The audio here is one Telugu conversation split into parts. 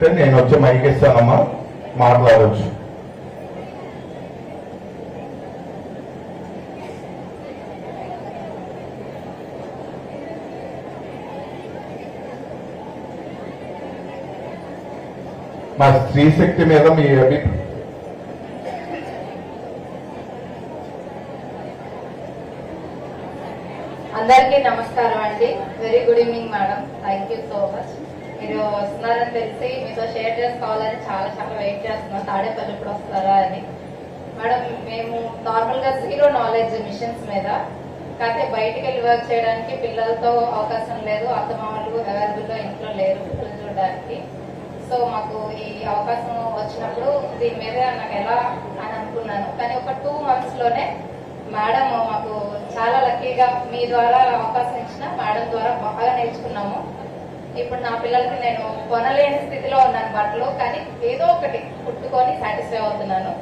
నేను వచ్చి మైక్ ఇస్తానమ్మా మాట్లాడవచ్చు మా స్త్రీ శక్తి మీద మీ అభి అందరికీ నమస్కారం అండి. Very good evening madam thank you so much మీరు వస్తున్నారని తెలిసి మీతో షేర్ చేసుకోవాలని చాలా చాలా వెయిట్ చేస్తున్నాం. తాడేపల్లి ఇప్పుడు వస్తారా అని. మేడం మేము నార్మల్గా జీరో నాలెడ్జ్ మిషన్స్ మీద కాకపోతే బయటికి వెళ్ళి వర్క్ చేయడానికి పిల్లలతో అవకాశం లేదు అత్తమామలు అవైలబుల్గా ఇంట్లో లేరు పిల్లలు చూడడానికి. సో మాకు ఈ అవకాశం వచ్చినప్పుడు దీని మీద నాకు ఎలా అని అనుకున్నాను. కానీ ఒక టూ మంత్స్లోనే మేడం మాకు చాలా లక్కీగా మీ ద్వారా అవకాశం ఇచ్చిన మేడం ద్వారా బాగా నేర్చుకున్నాము. ఇప్పుడు నా పిల్లలకి నేను కొనలేని స్థితిలో ఉన్నాను బట్టలు కానీ ఏదో ఒకటి కుట్టుకొని సాటిస్ఫై అవుతున్నాను.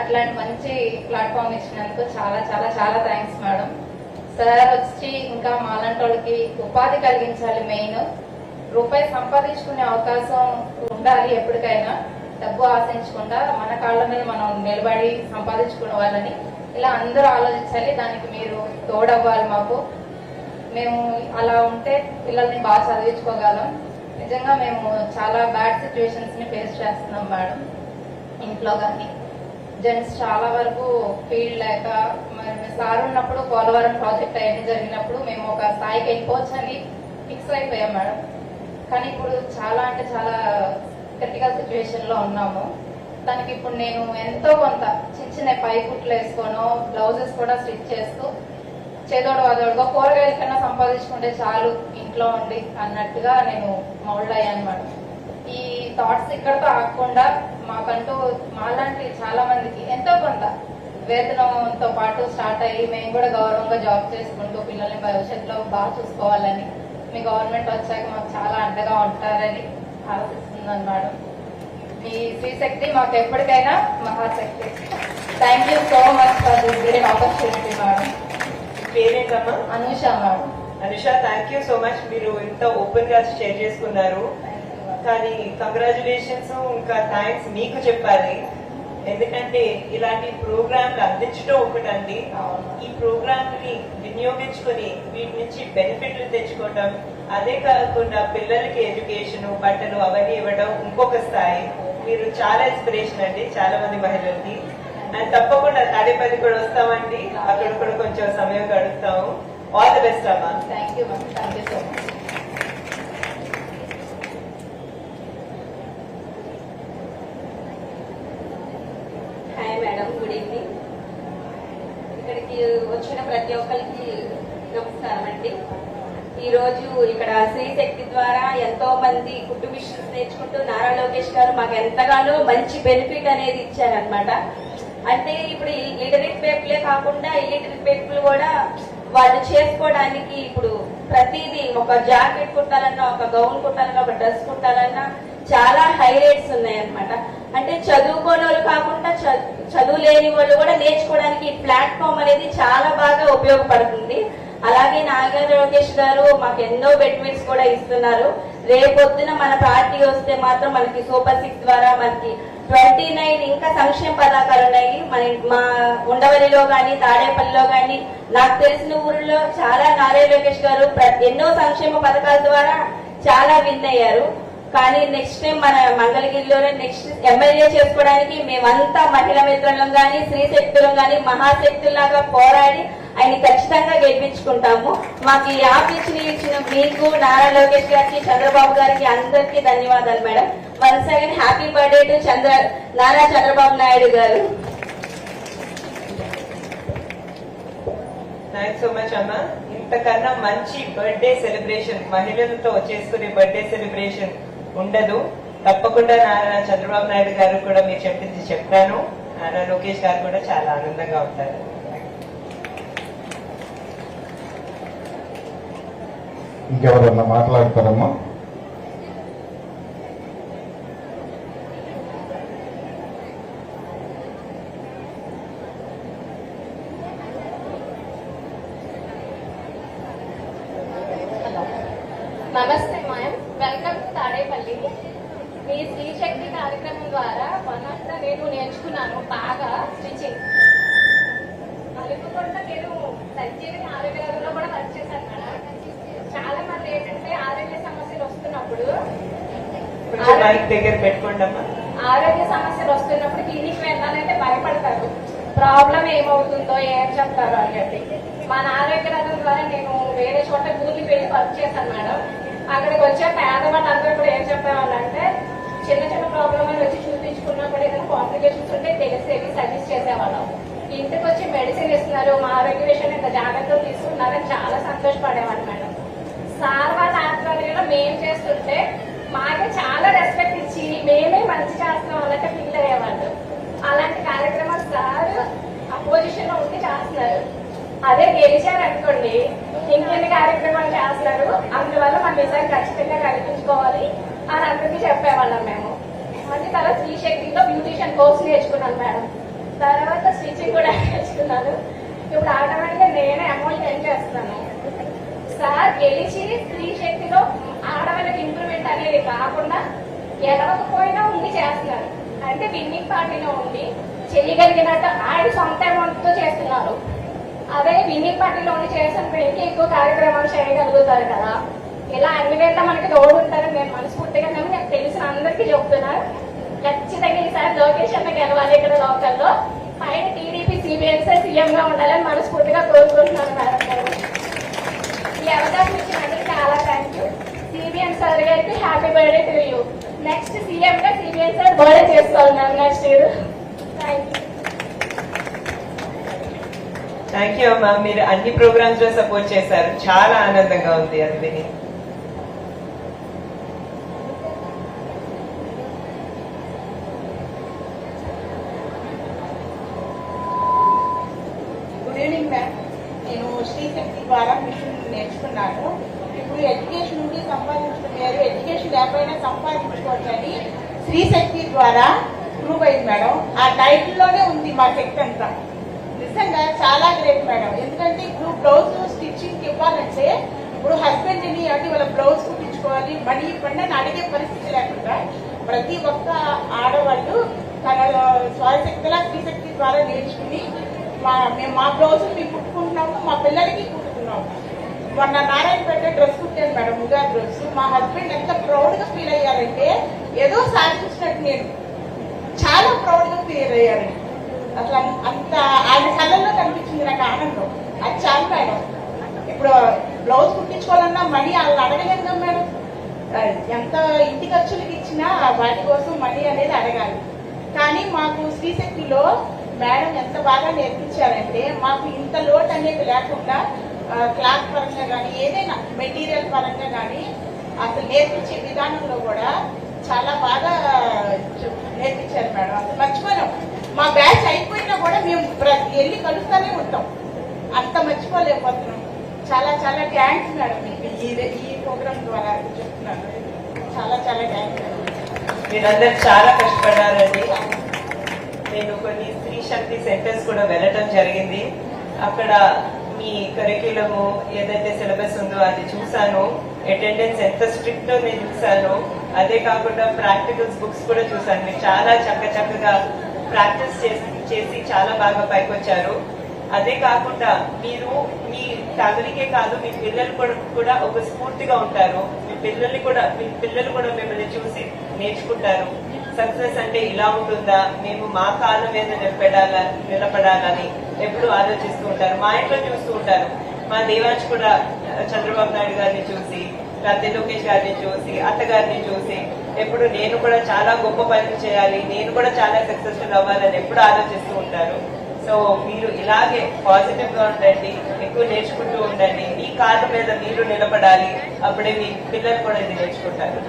అట్లాంటి మంచి ప్లాట్ఫామ్ ఇచ్చినందుకు చాలా చాలా చాలా థ్యాంక్స్ మేడం సార్ వచ్చి ఇంకా మాలాంటి వాళ్ళకి ఉపాధి కలిగించాలి మెయిన్ రూపాయి సంపాదించుకునే అవకాశం ఉండాలి ఎప్పటికైనా. డబ్బు ఆశించకుండా మన కాళ్ళ మీద మనం నిలబడి సంపాదించుకునే వాళ్ళని ఇలా అందరూ ఆలోచించాలి. దానికి మీరు తోడవ్వాలి మాకు. మేము అలా ఉంటే పిల్లల్ని బాగా చదివించుకోగలం. నిజంగా మేము చాలా బ్యాడ్ సిచ్యువేషన్స్ని ఫేస్ చేస్తున్నాం మేడం ఇంట్లో కానీ జెంట్స్ చాలా వరకు ఫీల్డ్ లేక మరి సార్ ఉన్నప్పుడు పోలవరం ప్రాజెక్ట్ అవన్నీ జరిగినప్పుడు మేము ఒక స్థాయికి వెళ్ళిపోవచ్చు అని ఫిక్స్ అయిపోయాం మేడం. కానీ ఇప్పుడు చాలా అంటే చాలా క్రిటికల్ సిచ్యువేషన్లో ఉన్నాము. దానికి ఇప్పుడు నేను ఎంతో కొంత చిన్న చిన్న పై కుట్లు వేసుకోను బ్లౌజెస్ కూడా స్టిచ్ చేస్తూ చేదోడు వాదోడుగా కూరగాయల కన్నా సంపాదించుకుంటే చాలు ఇంట్లో ఉండి అన్నట్టుగా నేను మౌల్డ్ అయ్యాను అనమాట ఈ థాట్స్ ఇక్కడతో ఆగకుండా మాకంటూ మాలాంటి చాలా మందికి ఎంతో కొంత వేతనంతో పాటు స్టార్ట్ అయ్యి మేము కూడా గౌరవంగా జాబ్ చేసుకుంటూ పిల్లల్ని భవిష్యత్తులో బాగా చూసుకోవాలని మీ గవర్నమెంట్ వచ్చాక మాకు చాలా అండగా ఉంటారని ఆలోచిస్తున్నాను మేడం. మీ శ్రీశక్తి మాకు ఎప్పటికైనా Mahashakti. Thank you so much for this great opportunity madam పేరేంటమ్మా Anusha madam Anusha thank you so much మీరు ఇంత ఓపెన్గా షేర్ చేసుకున్నారు. కానీ కంగ్రాచులేషన్స్ ఇంకా థ్యాంక్స్ మీకు చెప్పాలి. ఎందుకంటే ఇలాంటి ప్రోగ్రాంలు అందించడం ఒకటండి. ఈ ప్రోగ్రామ్ని వినియోగించుకొని వీటి నుంచి బెనిఫిట్లు తెచ్చుకోవడం అదే కాకుండా పిల్లలకి ఎడ్యుకేషన్ బట్టలు అవన్నీ ఇవ్వడం ఇంకొక స్థాయి. మీరు చాలా ఇన్స్పిరేషన్ అండి చాలా మంది మహిళలకి. అండ్ తప్పకుండా తాడేపల్లి కూడా వస్తామండి. అక్కడ కూడా కొంచెం సమయం గడుపుతాము. ఆల్ ది బెస్ట్ అమ్మా. Thank you thank you so much hi madam good evening ఇక్కడికి వచ్చిన ప్రతి ఒక్కరికి నమస్కారం అండి. ఈరోజు ఇక్కడ శ్రీశక్తి ద్వారా ఎంతో మంది కుట్టు నేర్చుకుంటూ నారా లోకేష్ గారు మాకు ఎంతగానో మంచి బెనిఫిట్ అనేది ఇచ్చారనమాట అంటే ఇప్పుడు లిటరేట్ పేపులే కాకుండా ఇలిటరేట్ పేపులు కూడా వాళ్ళు చేసుకోవడానికి ఇప్పుడు ప్రతిదీ ఒక జాకెట్ కుట్టాలన్నా ఒక గౌన్ కుట్టాలన్నా ఒక డ్రెస్ కుట్టాలన్నా చాలా హై రేట్స్ ఉన్నాయన్నమాట. అంటే చదువుకోని వాళ్ళు కాకుండా చదువు లేని వాళ్ళు కూడా నేర్చుకోవడానికి ఈ ప్లాట్ఫామ్ అనేది చాలా బాగా ఉపయోగపడుతుంది. అలాగే నాగర్ లోకేష్ గారు మాకు ఎన్నో బెనిఫిట్స్ కూడా ఇస్తున్నారు. రేపొద్దున మన పార్టీ వస్తే మాత్రం మనకి సూపర్ సిక్స్ ద్వారా మనకి ట్వంటీ నైన్ ఇంకా సంక్షేమ పథకాలు ఉన్నాయి. మన మా ఉండవల్లిలో గాని తాడేపల్లిలో గాని నాకు తెలిసిన ఊరిలో చాలా నారా లోకేష్ గారు ఎన్నో సంక్షేమ పథకాల ద్వారా చాలా విన్ అయ్యారు. కానీ నెక్స్ట్ టైం మన మంగళగిరిలోనే నెక్స్ట్ ఎమ్మెల్యే చేసుకోవడానికి మేమంతా మహిళా మిత్రులం గాని స్త్రీ శక్తులం గాని మహాశక్తులాగా పోరాడి ఆయన ఖచ్చితంగా గెలిపించుకుంటాము. మాకు ఈ ఆఫీసుని ఇచ్చిన మీకు నారా లోకేష్ గారికి చంద్రబాబు గారికి అందరికీ ధన్యవాదాలు madam. Once again happy birthday to Chandra Nara Chandrababu Naidu garu. Thanks so much అమ్మ. ఇంతకన్నా మంచి బర్త్డే సెలబ్రేషన్ మహిళలతో చేసుకునే బర్త్డే సెలబ్రేషన్ ఉండదు. తప్పకుండా నారా చంద్రబాబు నాయుడు గారు కూడా మీరు చెప్పింది చెప్తాను. నారా లోకేష్ గారు కూడా చాలా ఆనందంగా ఉంటారు. ఇంకెవరన్నా మాట్లాడతారమ్మా? నమస్తే మ్యామ్ వెల్కమ్ టు తాడేపల్లి. మీ స్త్రీ శక్తి కార్యక్రమం ద్వారా వన్ ఆఫ్ ద నేను నేర్చుకున్నాను. బాగా స్టిచ్చింగ్. అలుపుకుండా నేను సంజీవిని ఆరోగ్యంలో కూడా వర్క్ చేశాను చాలా మంది ఏంటంటే ఆరోగ్య సమస్యలు వస్తున్నప్పుడు దగ్గర పెట్టుకోండి ఆరోగ్య సమస్యలు వస్తున్నప్పుడు క్లినిక్ వెళ్ళాలంటే భయపడతారు. ప్రాబ్లం ఏమవుతుందో ఏం చెప్తారు అని చెప్పి. మన ఆరోగ్య రథం ద్వారా నేను వేరే చోట ఊరికి వెళ్ళి వర్క్ చేశాను మేడం. అక్కడికి వచ్చే పేదవాళ్ళందరూ కూడా ఏం చెప్పేవాళ్ళంటే చిన్న చిన్న ప్రాబ్లం అని వచ్చి చూపించుకున్నప్పుడు ఏదైనా కాంప్లికేషన్స్ ఉంటే తెలిసేవి సజెస్ట్ చేసేవాళ్ళం. ఇంటికి వచ్చి మెడిసిన్ ఇస్తున్నారు. మా ఆరోగ్య విషయం ఇంత జాగ్రత్తలు తీసుకున్నారని చాలా సంతోషపడేవాళ్ళు మేడం. సార్ వాళ్ళ ఆధ్వర్యంలో మేము చేస్తుంటే మాకే చాలా రెస్పెక్ట్ ఇచ్చి మేమే మంచి చేస్తున్నాం అన్నట్టు ఫీల్ అయ్యేవాళ్ళు. అలాంటి కార్యక్రమాలు సార్ అపోజిషన్లో ఉండి చేస్తున్నారు. అదే గెలిచారు అనుకోండి ఇంకెన్ని కార్యక్రమాలు చేస్తున్నారు అందువల్ల మన నిజాన్ని ఖచ్చితంగా కనిపించుకోవాలి అని అందరికీ చెప్పేవాళ్ళం మేము. మళ్ళీ తర్వాత స్త్రీ శక్తిలో బ్యూటిషియన్ కోర్స్ నేర్చుకున్నాను మేడం. తర్వాత స్టిచింగ్ కూడా నేర్చుకున్నాను ఇప్పుడు ఆటోమేటిక్గా నేనే అమౌంట్ ఎన్ చేస్తున్నాను సార్ గెలిచి స్త్రీ శక్తిలో ఆడవాళ్ళకి ఇంప్రూవ్మెంట్ అనేది కాకుండా గెలవకపోయినా ఉండి చేస్తున్నారు. అంటే విన్నింగ్ పార్టీలో ఉండి చేయగలిగినట్టు ఆయన సొంత అమౌంట్తో చేస్తున్నారు. అదే విన్నింగ్ పార్టీలో ఉండి చేసిన ఇంకా ఎక్కువ కార్యక్రమాలు చేయగలుగుతారు కదా. ఇలా అన్ని వేళ మనకి తోడు ఉంటారని నేను మనస్ఫూర్తిగా నేను నాకు తెలిసిన అందరికీ చెప్తున్నాను. ఖచ్చితంగా ఈసారి లోకేష్ అన్న గెలవాలి ఇక్కడ లోకల్లో. పైన టీడీపీ సిబిఎస్ఐ సీఎంగా ఉండాలని మనస్ఫూర్తిగా కోరుకుంటున్నాను మేడం. ఈ అవకాశం ఇచ్చినందుకు చాలా థ్యాంక్ యూ సిబిఎన్ సార్ గారికి happy birthday to you next CM గా సిబిఎన్ సార్ బర్త్డే చేసుకోవాలి ma'am next year thank you thank you అమ్మా మీరు అన్ని ప్రోగ్రామ్స్లో సపోర్ట్ చేశారు. చాలా ఆనందంగా ఉంది అది విని గుడ్ ఈవినింగ్ మ్యామ్ నేను శ్రీశక్తి ద్వారా మిషన్ నేర్చుకున్నాను ఇప్పుడు ఎడ్యుకేషన్ నుండి సంపాదించడం వేరు ఎడ్యుకేషన్ సంపాదించుకోవచ్చని స్త్రీ శక్తి ద్వారా ప్రూవ్ అయింది మేడం. ఆ టైటిల్లోనే ఉంది మా శక్తి అంతా. నిజంగా చాలా గ్రేట్ మేడం. ఎందుకంటే ఇప్పుడు బ్లౌజ్ స్టిచ్చింగ్ ఇవ్వాలంటే ఇప్పుడు హస్బెండ్ని అంటే వాళ్ళ బ్లౌజ్ కుట్టించుకోవాలి మనీ ఇవ్వండి అని అడిగే పరిస్థితి లేకుండా ప్రతి ఒక్క ఆడవాళ్ళు తన స్వశక్తిలా శక్తి ద్వారా నేర్చుకుని మా మేము మా బ్లౌజ్ మేము కుట్టుకుంటున్నాము మా పిల్లలకి కుట్టుకున్నాము. మొన్న నారాయణపేట డ్రెస్ కుట్టాను మేడం ఉగా డ్రెస్ మా హస్బెండ్ ఎంత ప్రౌడ్గా ఫీల్ అయ్యారంటే ఏదో సాధించినట్టు నేను చాలా ప్రౌడ్గా ఫీల్ అయ్యాను అసలు అంత ఆయన కళ్ళల్లో కనిపించింది నాకు ఆనందం. అది చాలు మేడం. ఇప్పుడు బ్లౌజ్ కుట్టించుకోవాలన్నా మనీ వాళ్ళని అడగలేదు కదా మేడం. ఎంత ఇంటి ఖర్చులకి ఇచ్చినా వాటి కోసం మనీ అనేది అడగాలి. కానీ మాకు శ్రీశక్తిలో మేడం ఎంత బాగా నేర్పించారంటే మాకు ఇంత లోటు అనేది లేకుండా క్లాత్ పరంగా కానీ ఏదైనా మెటీరియల్ పరంగా కానీ అసలు నేర్పించే విధానంలో కూడా చాలా బాగా నేర్పించారు మేడం. అసలు మర్చిపోయాం మా బ్యాచ్ అయిపోయినా కూడా మేము వెళ్ళి కలుస్తూనే ఉంటాం. అంత మర్చిపోలేకపోతున్నాం. చాలా చాలా థ్యాంక్స్ మేడం మీకు. ఈ ఈ ప్రోగ్రామ్ ద్వారా చెప్తున్నాను. చాలా చాలా థ్యాంక్స్ మేడం. మీరందరూ చాలా కష్టపడ్డారండి. నేను కొన్ని స్త్రీ శక్తి సెంటర్స్ కూడా వెళ్ళటం జరిగింది. అక్కడ మీ కరిక్యులము ఏదైతే సిలబస్ ఉందో అది చూసాను అటెండెన్స్ ఎంత స్ట్రిక్ట్ నేను చూసాను అదే కాకుండా ప్రాక్టికల్స్ బుక్స్ కూడా చూసాను మీరు చాలా చక్క చక్కగా ప్రాక్టీస్ చేసి చేసి చాలా బాగా పైకొచ్చారు. అదే కాకుండా మీరు మీ ఫ్యామిలీకే కాదు మీ పిల్లలు కూడా కూడా ఒక స్ఫూర్తిగా ఉంటారు. మీ పిల్లల్ని కూడా మీ పిల్లలు కూడా మిమ్మల్ని చూసి నేర్చుకుంటారు. సక్సెస్ అంటే ఇలా ఉంటుందా? మేము మా కాలం మీద నిలబడాలా నిలబడాలని ఎప్పుడు ఆలోచిస్తూ ఉంటారు. మా ఇంట్లో చూస్తూ ఉంటారు. మా దేవాంశ్ కూడా చంద్రబాబు నాయుడు గారిని చూసి లబ్ధి లోకేష్ గారిని చూసి అత్తగారిని చూసి ఎప్పుడు నేను కూడా చాలా గొప్ప పనులు చేయాలి నేను కూడా చాలా సక్సెస్ఫుల్ అవ్వాలని ఎప్పుడు ఆలోచిస్తూ ఉంటారు. సో మీరు ఇలాగే పాజిటివ్గా ఉండండి ఎక్కువ నేర్చుకుంటూ ఉండండి మీ కాళ్ళ మీద మీరు నిలబడాలి అప్పుడే మీ పిల్లలు కూడా ఇది నేర్చుకుంటారు.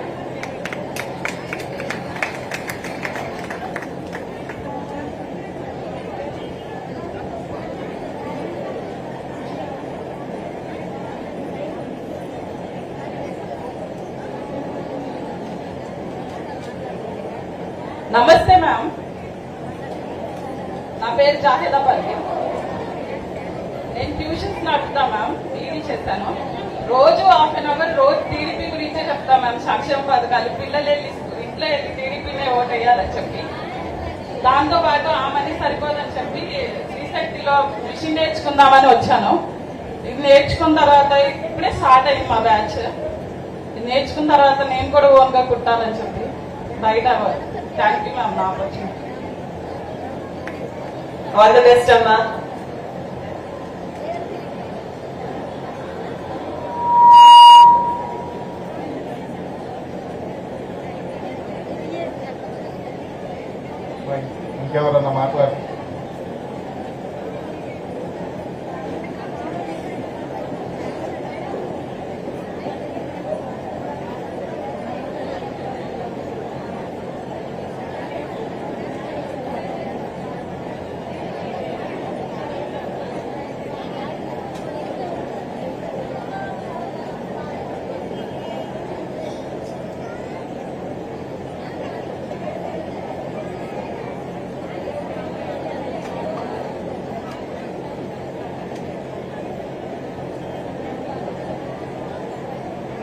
నమస్తే మ్యామ్. నా పేరు జాహేదా పర్వీన్ నేను ట్యూషన్స్ నడుపుతా మ్యామ్ టీవీ చేశాను. రోజు హాఫ్ అన్ అవర్ రోజు టీడీపీ గురించే చెప్తా మ్యామ్. సాక్ష్యం పథకాలు పిల్లలు వెళ్ళి ఇంట్లో వెళ్ళి టీడీపీనే చేయాలని చెప్పి. దాంతో పాటు ఆ మనీ సరిపోదని చెప్పి శ్రీశక్తిలో మిషన్ నేర్చుకుందామని వచ్చాను. ఇది నేర్చుకున్న తర్వాత ఇప్పుడే స్టార్ట్ అయింది మా బ్యాచ్. ఇది నేర్చుకున్న తర్వాత నేను కూడా ఓన్గా కుట్టాలని చెప్పి బయట థ్యాంక్ యూ మ్యామ్ నా ఆపర్చునిటీ ఆల్ ద బెస్ట్ అమ్మా ఇంకెవరన్నా మాట్లాడు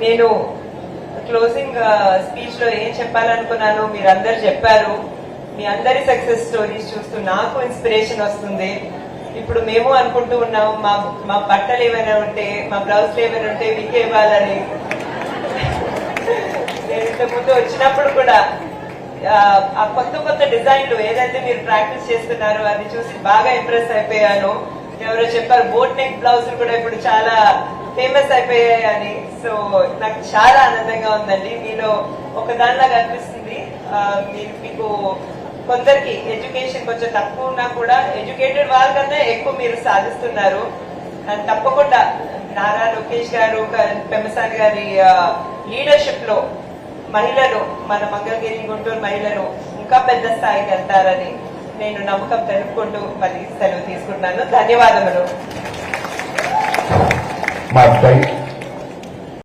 నేను క్లోజింగ్ స్పీచ్ uh, లో ఏం చెప్పాలనుకున్నాను మీరందరు చెప్పారు. మీ అందరి సక్సెస్ స్టోరీస్ చూస్తూ నాకు ఇన్స్పిరేషన్ వస్తుంది. ఇప్పుడు మేము అనుకుంటూ ఉన్నాం మా మా బట్టలు ఏమైనా ఉంటే మా బ్లౌజ్లు ఏమైనా ఉంటే మీకే ఇవ్వాలని. నేను ఇంతకు ముందు వచ్చినప్పుడు కూడా ఆ, ఆ కొత్త కొత్త డిజైన్లు ఏదైతే మీరు ప్రాక్టీస్ చేస్తున్నారో అది చూసి బాగా ఇంప్రెస్ అయిపోయాను. ఎవరో చెప్పారు బోట్ నెక్ బ్లౌజ్ కూడా ఇప్పుడు చాలా ఫేమస్ అయిపోయాయి సో నాకు చాలా ఆనందంగా ఉందండి. మీలో ఒకదానిలాగా అనిపిస్తుంది. మీరు మీకు కొందరికి ఎడ్యుకేషన్ కొంచెం తక్కువ ఉన్నా కూడా ఎడ్యుకేటెడ్ వాళ్ళకన్నా ఎక్కువ మీరు సాధిస్తున్నారు. తప్పకుండా నారా లోకేష్ గారు క- గారి లీడర్షిప్లో మహిళలు మన మంగళగిరి గుంటూరు మహిళలు ఇంకా పెద్ద స్థాయికి వెళ్తారని నేను నమ్మకం తెలుపుకుంటూ మళ్ళీ సెలవు తీసుకుంటున్నాను. ధన్యవాదములు. మా దై